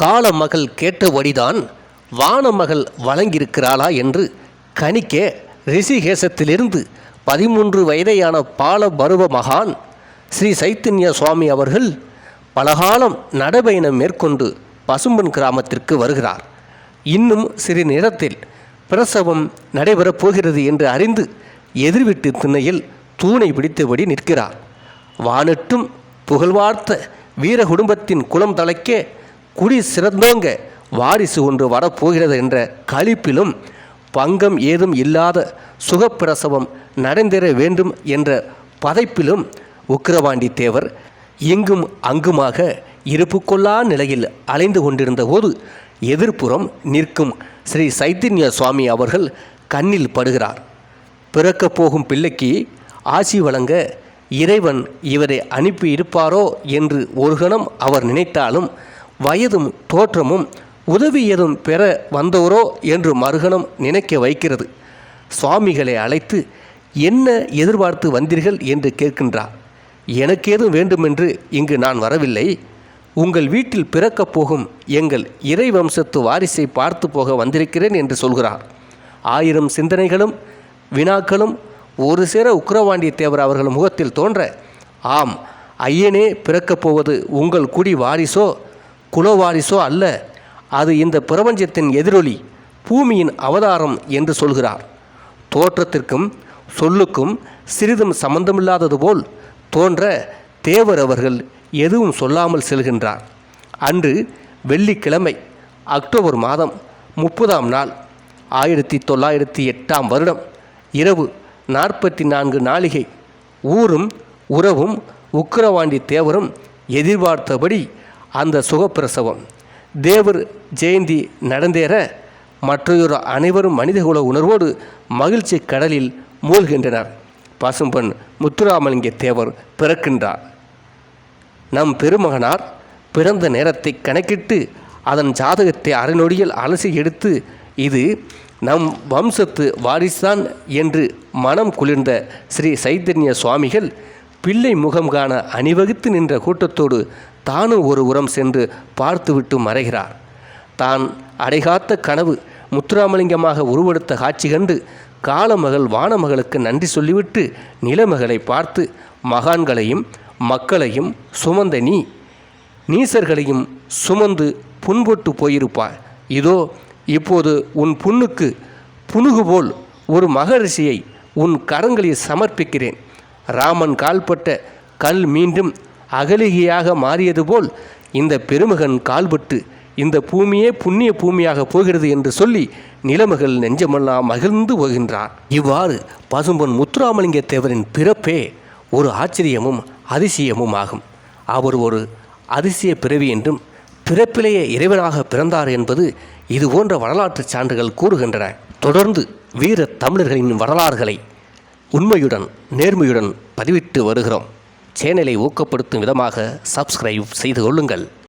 காலமகள் கேட்டபடிதான் வானமகள் வழங்கியிருக்கிறாளா என்று கணிக்க ரிஷிகேசத்திலிருந்து பதிமூன்று வயதையான பாலபருவ மகான் ஸ்ரீ சைத்தன்ய சுவாமி அவர்கள் பலகாலம் நடைபயணம் மேற்கொண்டு பசும்பன் கிராமத்திற்கு வருகிறார். இன்னும் சிறு நேரத்தில் பிரசவம் நடைபெறப் போகிறது என்று அறிந்து எதிர்விட்டு திண்ணையில் தூணை பிடித்தபடி நிற்கிறார். வானிட்டும் புகழ்வார்த்த வீர குடும்பத்தின் குலம் தலைக்க குடி சிறந்தோங்க. வாரிசு ஒன்று வரப்போகிறது என்ற களிப்பிலும் பங்கம் ஏதும் இல்லாத சுகப்பிரசவம் நடந்தேற வேண்டும் என்ற பதைப்பிலும் உக்கிரவாண்டி தேவர் இங்கும் அங்குமாக இருப்பு கொள்ளா நிலையில் அலைந்து கொண்டிருந்த போது எதிர்ப்புறம் நிற்கும் ஸ்ரீ சைத்தன்ய சுவாமி அவர்கள் கண்ணில் படுகிறார். பிறக்கப் போகும் பிள்ளைக்கு ஆசி வழங்க இறைவன் இவரை அனுப்பி இருப்பாரோ என்று ஒரு கணம் அவர் நினைத்தாலும் வயதும் தோற்றமும் உதவி ஏதும் பெற வந்தவரோ என்று மறுகணம் நினைக்க வைக்கிறது. சுவாமிகளை அழைத்து என்ன எதிர்பார்த்து வந்தீர்கள்? என்று கேட்கின்றார். எனக்கேதும் வேண்டுமென்று இங்கு நான் வரவில்லை. உங்கள் வீட்டில் பிறக்கப் போகும் எங்கள் இறை வம்சத்து வாரிசை பார்த்து போக வந்திருக்கிறேன் என்று சொல்கிறார். ஆயிரம் சிந்தனைகளும் வினாக்களும் ஒரு சேர உக்கிரவாண்டி தேவர் அவர்கள் முகத்தில் தோன்ற ஆம் ஐயனே பிறக்கப் போவது உங்கள் குடி வாரிசோ? குலவாரிசோ அல்ல. அது இந்த பிரபஞ்சத்தின் எதிரொலி பூமியின் அவதாரம் என்று சொல்கிறார். தோற்றத்திற்கும் சொல்லுக்கும் சிறிதும் சம்பந்தமில்லாதது போல் தோன்ற தேவர் அவர்கள் எதுவும் சொல்லாமல் செல்கின்றார். அன்று வெள்ளிக்கிழமை அக்டோபர் மாதம் முப்பதாம் நாள் ஆயிரத்தி தொள்ளாயிரத்தி எட்டாம் வருடம் இரவு நாற்பத்தி நான்கு நாளிகை ஊரும் உறவும் உக்கிரவாண்டி தேவரும் எதிர்பார்த்தபடி அந்த சுகப்பிரசவம். தேவர் ஜெயந்தி நடந்தேற மற்றையோர் அனைவரும் மனிதகுல உணர்வோடு மகிழ்ச்சி கடலில் மூழ்கின்றனர். பசும்பன் முத்துராமலிங்க தேவர் பிறக்கின்றார். நம் பெருமகனார் பிறந்த நேரத்தை கணக்கிட்டு அதன் ஜாதகத்தை அரைநொடியில் அலசி எடுத்து இது நம் வம்சத்து வாரிசுதான் என்று மனம் குளிர்ந்த ஸ்ரீ சைத்தன்ய சுவாமிகள் பிள்ளை முகம் காண அணிவகுத்து நின்ற கூட்டத்தோடு தானும் ஒரு உரம் சென்று பார்த்துவிட்டு மறைகிறார். தான் அடைகாத்த கனவு முத்துராமலிங்கமாக உருவெடுத்த காட்சி கண்டு காலமகள் வானமகளுக்கு நன்றி சொல்லிவிட்டு நிலமகளை பார்த்து மகான்களையும் மக்களையும் சுமந்த நீ நீசர்களையும் சுமந்து புண்பட்டு போயிருப்பாய். இதோ இப்போது உன் புண்ணுக்கு புணுகுபோல் ஒரு மகரிஷியை உன் கரங்களில் சமர்ப்பிக்கிறேன். ராமன் கால்பட்ட கல் மீண்டும் அகலிகையாக மாறியது போல் இந்த பெருமகன் கால்பட்டு இந்த பூமியே புண்ணிய பூமியாக போகிறது என்று சொல்லி நிலமகள் நெஞ்சமெல்லாம் மகிழ்ந்து போகின்றார் இவ்வாறு பசும்பொன் முத்துராமலிங்க தேவரின் பிறப்பே ஒரு ஆச்சரியமும் அதிசயமும் ஆகும். அவர் ஒரு அதிசய பிறவி என்றும் பிறப்பிலேயே இறைவனாக பிறந்தார் என்பது இது போன்ற வரலாற்று சான்றுகள் கூறுகின்றன. தொடர்ந்து வீர தமிழர்களின் வரலாறுகளை உண்மையுடன் நேர்மையுடன் பதிவிட்டு வருகிறோம். சேனலை ஊக்கப்படுத்தும் விதமாக சப்ஸ்கிரைப் செய்து கொள்ளுங்கள்.